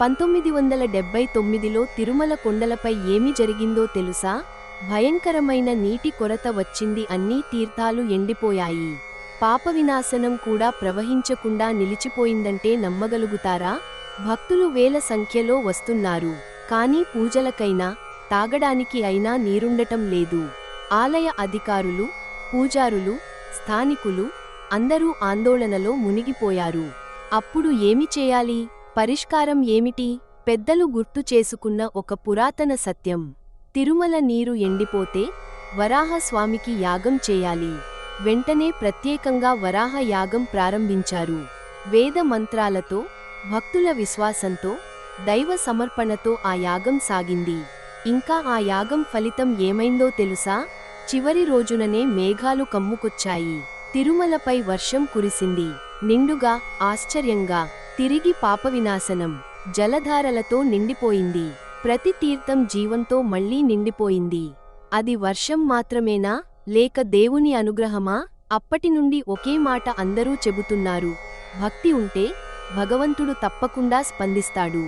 పంతొమ్మిది వందల డెబ్బై తొమ్మిదిలో తిరుమల కొండలపై ఏమి జరిగిందో తెలుసా? భయంకరమైన నీటి కొరత వచ్చింది అన్నీ తీర్థాలు ఎండిపోయాయి. పాప వినాశనం కూడా ప్రవహించకుండా నిలిచిపోయిందంటే నమ్మగలుగుతారా? భక్తులు వేల సంఖ్యలో వస్తున్నారు. కానీ పూజలకైనా తాగడానికి అయినా నీరుండటం లేదు. ఆలయ అధికారులు పూజారులు స్థానికులు అందరూ ఆందోళనలో మునిగిపోయారు. అప్పుడు ఏమి చేయాలి? పరిష్కారం ఏమిటి? పెద్దలు గుర్తు చేసుకున్న ఒక పురాతన సత్యం. తిరుమల నీరు ఎండిపోతే వరాహస్వామికి యాగం చేయాలి. వెంటనే ప్రత్యేకంగా వరాహ యాగం ప్రారంభించారు. వేద మంత్రాలతో భక్తుల విశ్వాసంతో దైవ సమర్పణతో ఆ యాగం సాగింది. ఇంకా ఆ యాగం ఫలితం ఏమైందో తెలుసా? చివరి రోజుననే మేఘాలు కమ్ముకొచ్చాయి. తిరుమలపై వర్షం కురిసింది. నిండుగా ఆశ్చర్యంగా తిరిగి పాప వినాశనం జలధారలతో నిండిపోయింది. ప్రతి తీర్థం జీవంతో మళ్ళీ నిండిపోయింది. అది వర్షం మాత్రమేనా? లేక దేవుని అనుగ్రహమా? అప్పటి నుండి ఒకే మాట అందరూ చెబుతున్నారు. భక్తి ఉంటే భగవంతుడు తప్పకుండా స్పందిస్తాడు.